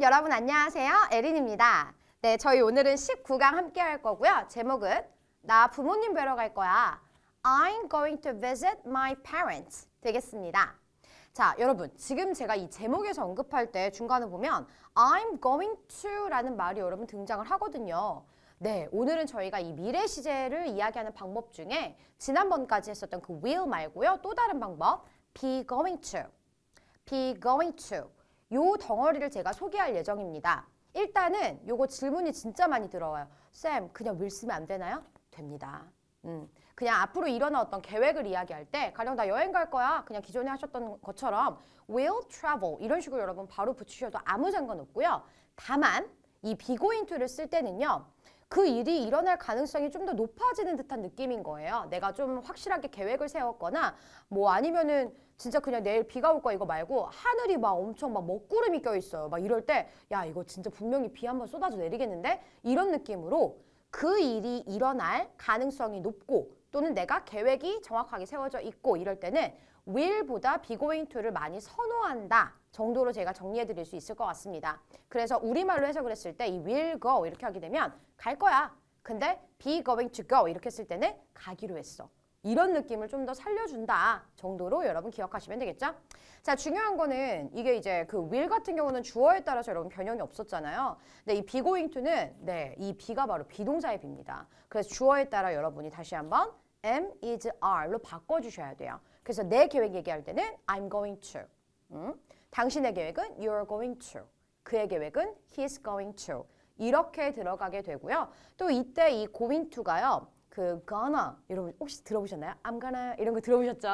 여러분 안녕하세요. 에린입니다. 네, 저희 오늘은 19강 함께 할 거고요. 제목은 나 부모님 뵈러 갈 거야. I'm going to visit my parents 되겠습니다. 자, 여러분, 지금 제가 이 제목에서 언급할 때 중간에 보면 I'm going to라는 말이 여러분 등장을 하거든요. 네, 오늘은 저희가 이 미래 시제를 이야기하는 방법 중에 지난번까지 했었던 그 will 말고요. 또 다른 방법, be going to. be going to. 요 덩어리를 제가 소개할 예정입니다. 일단은 요거 질문이 진짜 많이 들어와요. 쌤, 그냥 will 쓰면 안 되나요? 됩니다. 음, 그냥 앞으로 일어날 어떤 계획을 이야기할 때 가령 나 여행 갈 거야. 그냥 기존에 하셨던 것처럼 will travel 이런 식으로 여러분 바로 붙이셔도 아무 상관없고요. 다만 이 be going to를 쓸 때는요. 그 일이 일어날 가능성이 좀 더 높아지는 듯한 느낌인 거예요. 내가 좀 확실하게 계획을 세웠거나 뭐 아니면은 진짜 그냥 내일 비가 올 거야 이거 말고 하늘이 막 엄청 막 먹구름이 껴 있어요. 막 이럴 때 야 이거 진짜 분명히 비 한번 쏟아져 내리겠는데 이런 느낌으로 그 일이 일어날 가능성이 높고 또는 내가 계획이 정확하게 세워져 있고 이럴 때는 will보다 be going to를 많이 선호한다 정도로 제가 정리해 드릴 수 있을 것 같습니다. 그래서 우리말로 해석을 했을 때 이 will go 이렇게 하게 되면 갈 거야. 근데 be going to go 이렇게 했을 때는 가기로 했어. 이런 느낌을 좀 더 살려준다 정도로 여러분 기억하시면 되겠죠? 자, 중요한 거는 이게 이제 그 will 같은 경우는 주어에 따라서 여러분 변형이 없었잖아요. 근데 이 be going to는 네, 이 be가 바로 비동사의 be입니다. 그래서 주어에 따라 여러분이 다시 한번 am, is, are로 바꿔주셔야 돼요. 그래서 내 계획 얘기할 때는 I'm going to. 음? 당신의 계획은 you're going to. 그의 계획은 he's going to. 이렇게 들어가게 되고요. 또 이때 이 going to가요. 그 gonna 여러분 혹시 들어보셨나요? I'm gonna 이런 거 들어보셨죠?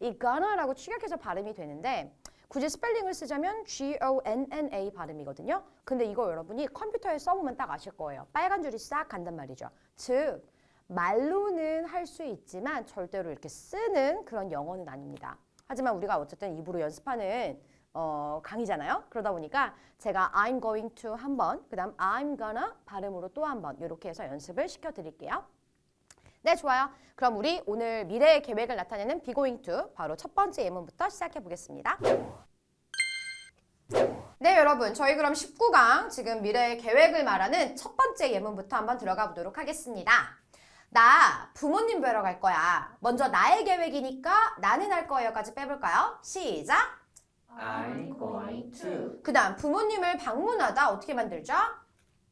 이 gonna라고 축약해서 발음이 되는데 굳이 스펠링을 쓰자면 G-O-N-N-A 발음이거든요. 근데 이거 여러분이 컴퓨터에 써보면 딱 아실 거예요. 빨간 줄이 싹 간단 말이죠. 즉 말로는 할 수 있지만 절대로 이렇게 쓰는 그런 영어는 아닙니다. 하지만 우리가 어쨌든 입으로 연습하는 어, 강의잖아요. 그러다 보니까 제가 I'm going to 한 번, 그 다음 I'm gonna 발음으로 또 한 번 이렇게 해서 연습을 시켜드릴게요. 네, 좋아요. 그럼 우리 오늘 미래의 계획을 나타내는 going to 바로 첫 번째 예문부터 시작해 보겠습니다. 네, 여러분. 저희 그럼 19강 지금 미래의 계획을 말하는 첫 번째 예문부터 한번 들어가 보도록 하겠습니다. 나 부모님 뵈러 갈 거야. 먼저 나의 계획이니까 나는 할 거예요까지 빼볼까요? 시작. I'm going to 그 다음 부모님을 방문하다 어떻게 만들죠?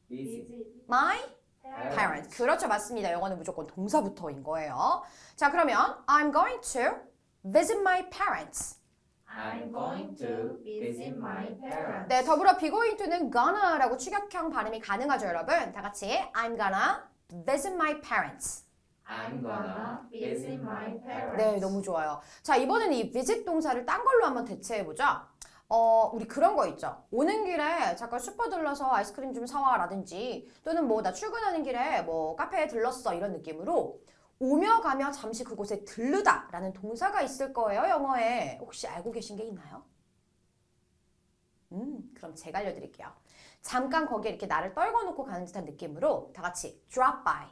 visit My parents. 그렇죠. 맞습니다. 영어는 무조건 동사부터인 거예요. 자, 그러면 I'm going to visit my parents. I'm going to visit my parents. 네, 더불어 be going to는 gonna라고 추격형 발음이 가능하죠, 여러분. 다 같이 I'm gonna visit my parents. I'm gonna visit my parents. 네, 너무 좋아요. 자, 이번에는 이 visit 동사를 딴 걸로 한번 대체해 보자. 어, 우리 그런 거 있죠. 오는 길에 잠깐 슈퍼 들러서 아이스크림 좀 사와 라든지 또는 뭐 나 출근하는 길에 뭐 카페에 들렀어 이런 느낌으로 오며 가며 잠시 그곳에 들르다 라는 동사가 있을 거예요, 영어에. 혹시 알고 계신 게 있나요? 음, 그럼 제가 알려드릴게요. 잠깐 거기에 이렇게 나를 떨궈 놓고 가는 듯한 느낌으로 다 같이 drop by,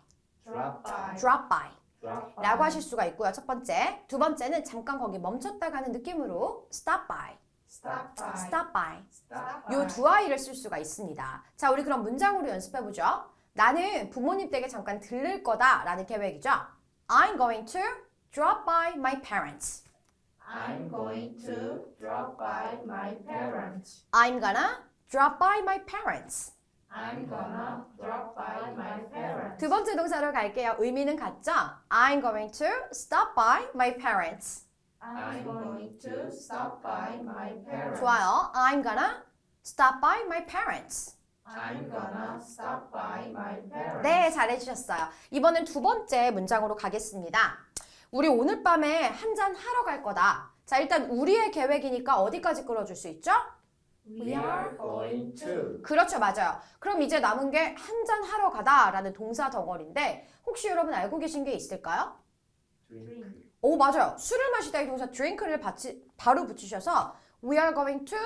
Drop by. drop by. Drop by. 라고 하실 수가 있고요. 첫 번째. 두 번째는 잠깐 거기 멈췄다 가 는 느낌으로 stop by, Stop by. stop by. Stop by. 요두 아이를 쓸 수가 있습니다. 자, 우리 그럼 문장으로 연습해 보죠. 나는 부모님 댁에 잠깐 들를 거다라는 계획이죠. I'm going to drop by my parents. I'm going to drop by my parents. I'm gonna drop by my parents. I'm gonna drop by my parents. 두 번째 동사로 갈게요. 의미는 같죠? I'm going to stop by my parents. I'm going to stop by my parents. 좋아요. I'm gonna stop by my parents. I'm gonna stop by my parents. 네, 잘해주셨어요. 이번엔 두 번째 문장으로 가겠습니다. 우리 오늘 밤에 한잔 하러 갈 거다. 자, 일단 우리의 계획이니까 어디까지 끌어줄 수 있죠? We are going to. 그렇죠, 맞아요. 그럼 이제 남은 게 한잔 하러 가다라는 동사 덩어리인데 혹시 여러분 알고 계신 게 있을까요? Drink. 오, 맞아요. 술을 마시다 이 동사 drink를 받치, 바로 붙이셔서 we are going to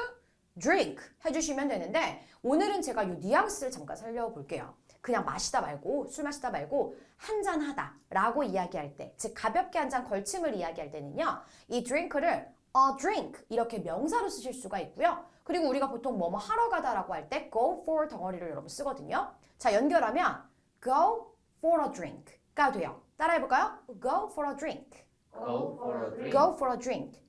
drink 해주시면 되는데 오늘은 제가 이 뉘앙스를 잠깐 살려볼게요. 그냥 마시다 말고 술 마시다 말고 한 잔 하다 라고 이야기할 때, 즉 가볍게 한 잔 걸침을 이야기할 때는요. 이 drink를 a drink 이렇게 명사로 쓰실 수가 있고요. 그리고 우리가 보통 뭐뭐 하러 가다라고 할 때 go for 덩어리를 여러분 쓰거든요. 자, 연결하면 go for a drink가 돼요. 따라해볼까요? go for a drink. Go for a drink. go for a drink.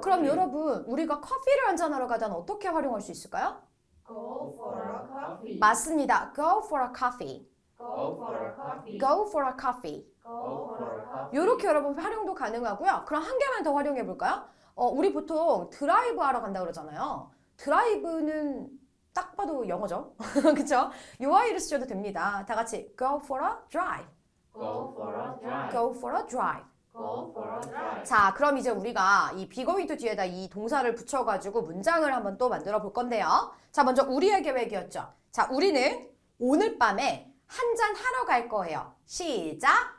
그럼. 여러분, 우리가 커피를 한잔하러 가다는 어떻게 활용할 수 있을까요? Go for a coffee. 맞습니다. go for a coffee. Go for a coffee. go for a coffee. 이렇게 여러분 활용도 가능하고요. 그럼 한 개만 더 활용해 볼까요? 어, 우리 보통 드라이브 하러 간다 그러잖아요. 드라이브는 딱 봐도 영어죠. 그쵸? UI를 쓰셔도 됩니다. 다 같이 go for a drive. Go for a drive. go for a drive. Go for a drive. 자, 그럼 이제 우리가 이 비거위드 뒤에다 이 동사를 붙여가지고 문장을 한번 또 만들어 볼 건데요. 자, 먼저 우리의 계획이었죠. 자, 우리는 오늘 밤에 한 잔 하러 갈 거예요. 시작!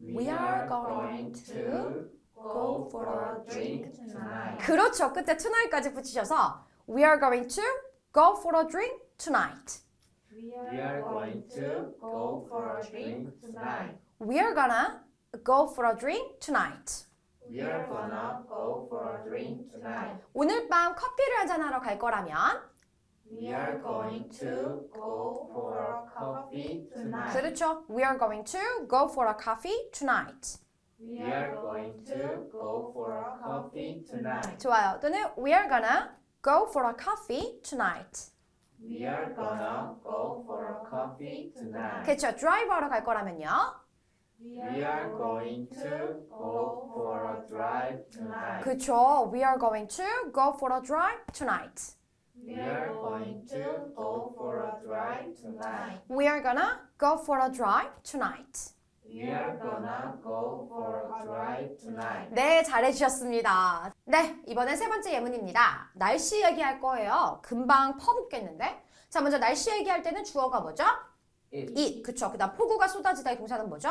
We are going to go for a drink tonight. 그렇죠. 끝에 tonight까지 붙이셔서 We are going to go for a drink tonight. We are going to go for a drink tonight. We are gonna go for a drink tonight. We are gonna go for a drink tonight. 오늘 밤 커피를 한잔 하러 갈 거라면 We are going to go for a coffee tonight. 그렇죠. We are going to go for a coffee tonight. We are going to go for a coffee tonight. 좋아요. 또는 We are gonna go for a coffee tonight. We are gonna go for a coffee tonight. 그렇죠. 드라이브 하러 갈 거라면요. We are going to go for a drive tonight. 그렇죠. We are going to go for a drive tonight. We are going to go for a drive tonight. We are gonna go for a drive tonight. We are gonna go for a drive tonight. 네, 잘해주셨습니다. 네, 이번엔 세 번째 예문입니다. 날씨 얘기할 거예요. 금방 퍼붓겠는데? 자, 먼저 날씨 얘기할 때는 주어가 뭐죠? it. 그쵸. 그 다음 폭우가 쏟아지다의 동사는 뭐죠?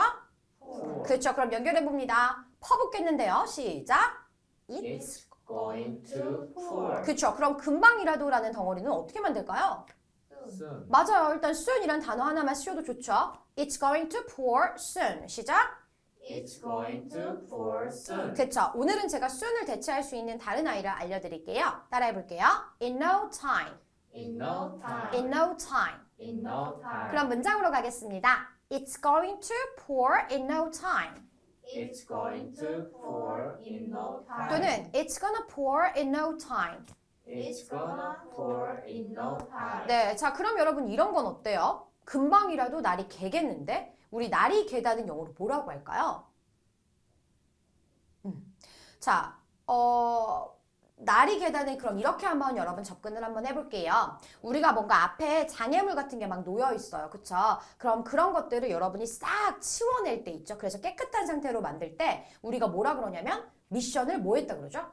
그쵸. 그럼 연결해 봅니다. 퍼붓겠는데요. 시작. it. It's going to pour 그쵸. 그럼 금방이라도라는 덩어리는 어떻게 만들까요? soon. 맞아요. 일단 soon이란 단어 하나만 씌워도 좋죠. It's going to pour soon. 시작. It's going to pour soon. 그쵸. 오늘은 제가 soon을 대체할 수 있는 다른 아이를 알려드릴게요. 따라해 볼게요. In no time. In no time. In no time. In no time. 그럼 문장으로 가겠습니다. It's going to pour in no time. It's going to pour in no time. 또는 It's gonna pour in no time. It's gonna pour in no time. 네, 자 그럼 여러분 이런 건 어때요? 금방이라도 날이 개겠는데 우리 날이 개다는 영어로 뭐라고 할까요? 음. 자, 어 날이 개다는 그럼 이렇게 한번 여러분 접근을 한번 해볼게요. 우리가 뭔가 앞에 장애물 같은 게 막 놓여 있어요, 그쵸? 그럼 그런 것들을 여러분이 싹 치워낼 때 있죠. 그래서 깨끗한 상태로 만들 때 우리가 뭐라 그러냐면 미션을 뭐 했다 그러죠?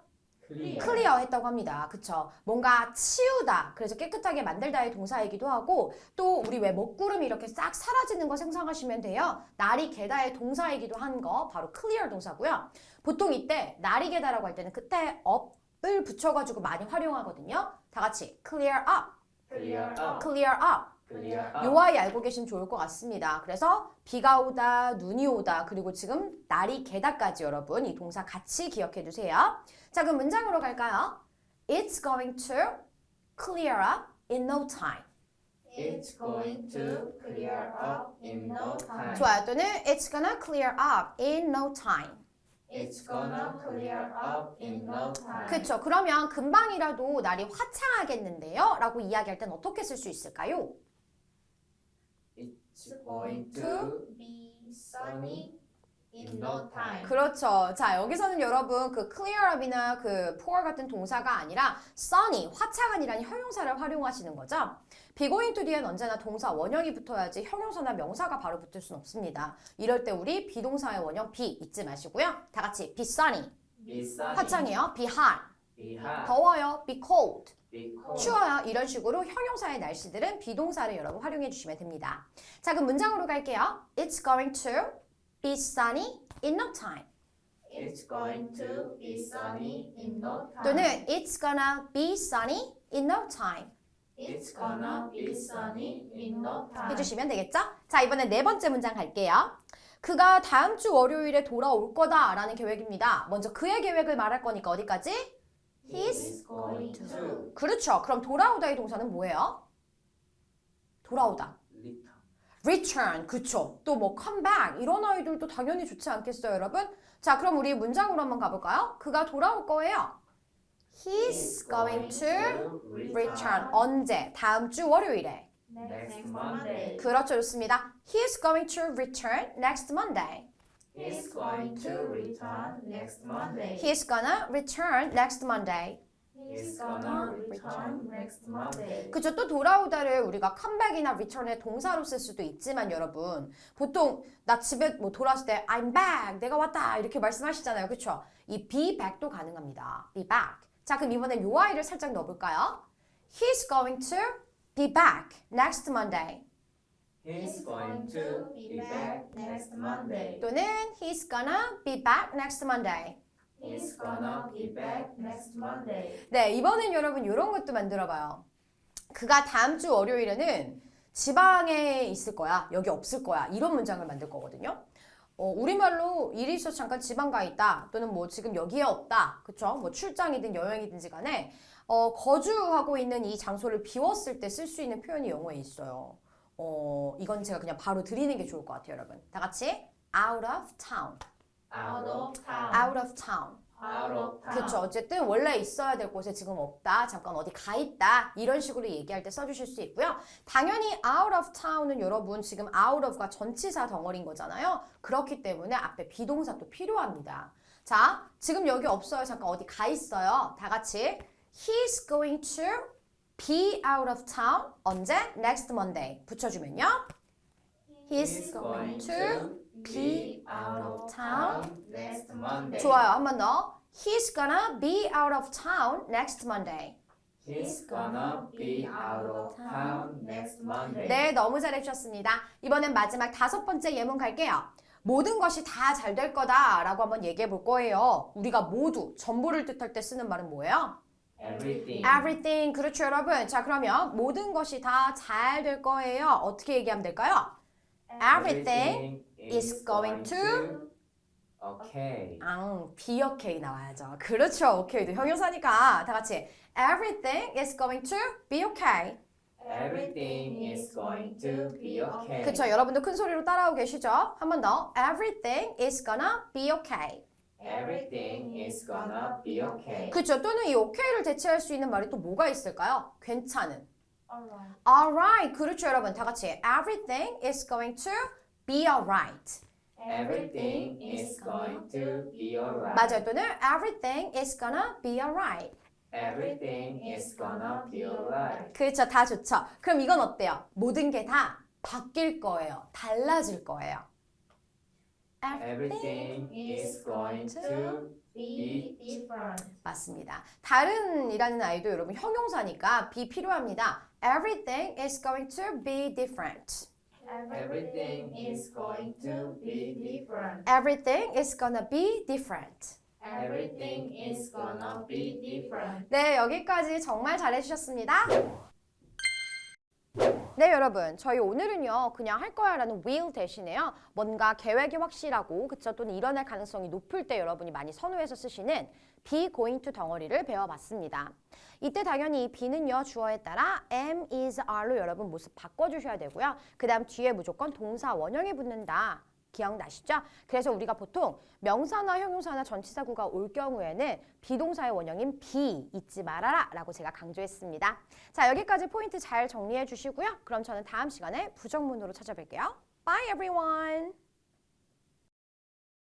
클리어 했다고 합니다. 그쵸? 뭔가 치우다. 그래서 깨끗하게 만들다의 동사이기도 하고 또 우리 왜 먹구름이 이렇게 싹 사라지는 거 생각하시면 돼요. 날이 개다의 동사이기도 한 거 바로 clear 동사고요. 보통 이때 날이 개다라고 할 때는 끝에 up 을 붙여가지고 많이 활용하거든요. 다 같이 clear up, Clear up. clear up. 요 아이 알고 계시면 좋을 것 같습니다. 그래서 비가 오다, 눈이 오다, 그리고 지금 날이 개다까지 여러분 이 동사 같이 기억해 두세요. 자, 그럼 문장으로 갈까요? It's going to clear up in no time. It's going to clear up in no time. 좋아요. 또는 It's gonna clear up in no time. It's gonna clear up in no time. 그쵸. 그러면 금방이라도 날이 화창하겠는데요? 라고 이야기할 땐 어떻게 쓸 수 있을까요? It's going to be sunny in no time. 그렇죠. 자, 여기서는 여러분 그 clear up이나 그 pour 같은 동사가 아니라 sunny, 화창한이라는 형용사를 활용하시는 거죠. be going to 뒤엔 언제나 동사 원형이 붙어야지 형용사나 명사가 바로 붙을 수는 없습니다. 이럴 때 우리 비동사의 원형 be 잊지 마시고요. 다 같이 be sunny, Be sunny. 화창해요. be hot, Be hot. 더워요. Be cold. 추워요. 이런 식으로 형용사의 날씨들은 비동사를 여러분 활용해 주시면 됩니다. 자, 그럼 문장으로 갈게요. It's going to be sunny in no time. It's going to be sunny in no time. 또는 It's gonna be sunny in no time It's gonna be sunny in no time. 해주시면 되겠죠? 자 이번에 네 번째 문장 갈게요. 그가 다음 주 월요일에 돌아올 거다 라는 계획입니다. 먼저 그의 계획을 말할 거니까 어디까지? He's going to 그렇죠. 그럼 돌아오다의 동사는 뭐예요? 돌아오다. Return. 그쵸. 또 뭐 come back. 이런 아이들도 당연히 좋지 않겠어요, 여러분? 자, 그럼 우리 문장으로 한번 가볼까요? 그가 돌아올 거예요. He's going to return. 언제? 다음 주 월요일에. next Monday. 그렇죠. 좋습니다. He's going to return next Monday. He's going to return next Monday. He's gonna return next Monday. He's gonna return next Monday. 그죠? 또 돌아오다를 우리가 comeback이나 return의 동사로 쓸 수도 있지만 여러분 보통 나 집에 뭐 돌아왔을 때 I'm back 내가 왔다 이렇게 말씀하시잖아요 그쵸? 이 be back도 가능합니다 be back 자 그럼 이번엔 요 아이를 살짝 넣어볼까요? He's going to be back next Monday He's going to be back next Monday. 또는 He's gonna be back next Monday He's gonna be back next Monday. 네, 이번엔 여러분 이런 것도 만들어봐요. 그가 다음 주 월요일에는 지방에 있을 거야. 여기 없을 거야. 이런 문장을 만들 거거든요. 어, 우리말로 일이 있어서 잠깐 지방 가 있다. 또는 뭐 지금 여기에 없다. 그쵸? 뭐 출장이든 여행이든지 간에 어, 거주하고 있는 이 장소를 비웠을 때 쓸 수 있는 표현이 영어에 있어요. 어, 이건 제가 그냥 바로 드리는 게 좋을 것 같아요, 여러분. 다 같이 out of town. Out of town. out of town. Out of town. 그렇죠. 어쨌든 원래 있어야 될 곳에 지금 없다. 잠깐 어디 가 있다. 이런 식으로 얘기할 때 써주실 수 있고요. 당연히 out of town은 여러분 지금 out of가 전치사 덩어리인 거잖아요. 그렇기 때문에 앞에 비동사도 필요합니다. 자, 지금 여기 없어요. 잠깐 어디 가 있어요. 다 같이 he's going to be out of town 언제? next Monday 붙여주면요. he's going to be out of town next Monday. 좋아요. 한 번 더. He's gonna be out of town next Monday. He's gonna be out of town next Monday. 네, 너무 잘해주셨습니다. 이번엔 마지막 다섯 번째 예문 갈게요. 모든 것이 다 잘 될 거다라고 한번 얘기해 볼 거예요. 우리가 모두 전부를 뜻할 때 쓰는 말은 뭐예요? Everything. Everything. 그렇죠, 여러분. 자, 그러면 모든 것이 다 잘 될 거예요. 어떻게 얘기하면 될까요? Everything is going to Okay. 앙, be okay 나와야죠. 그렇죠. okay도 형용사니까 다 같이 everything is going to be okay. Everything is going to be okay. 그쵸 여러분도 큰 소리로 따라하고 계시죠? 한 번 더. Everything is gonna be okay. Everything is gonna be okay. 그쵸 또는 이 okay를 대체할 수 있는 말이 또 뭐가 있을까요? 괜찮은. Alright. Alright. 그렇죠 여러분 다 같이 Everything is going to be alright. Everything is going to be alright. 맞아요. 또는 Everything is gonna be alright. Everything is gonna be alright. 그렇죠. 다 좋죠. 그럼 이건 어때요? 모든 게 다 바뀔 거예요. 달라질 거예요. Everything is going to Be different. 맞습니다. 다른이라는 아이도 여러분 형용사니까 be 필요합니다. Everything is going to be different. Everything is going to be different. Everything is gonna be different. Everything is gonna be different. 네, 여기까지 정말 잘해주셨습니다. 네, 여러분. 저희 오늘은요, 그냥 할 거야 라는 will 대신에요. 뭔가 계획이 확실하고, 그쵸? 또는 일어날 가능성이 높을 때 여러분이 많이 선호해서 쓰시는 be going to 덩어리를 배워봤습니다. 이때 당연히 이 be는요, 주어에 따라 am, is, are로 여러분 모습 바꿔주셔야 되고요. 그 다음 뒤에 무조건 동사 원형이 붙는다. 기억나시죠? 그래서 우리가 보통 명사나 형용사나 전치사구가 올 경우에는 비동사의 원형인 be 잊지 말아라 라고 제가 강조했습니다. 자 여기까지 포인트 잘 정리해 주시고요. 그럼 저는 다음 시간에 부정문으로 찾아뵐게요. Bye everyone!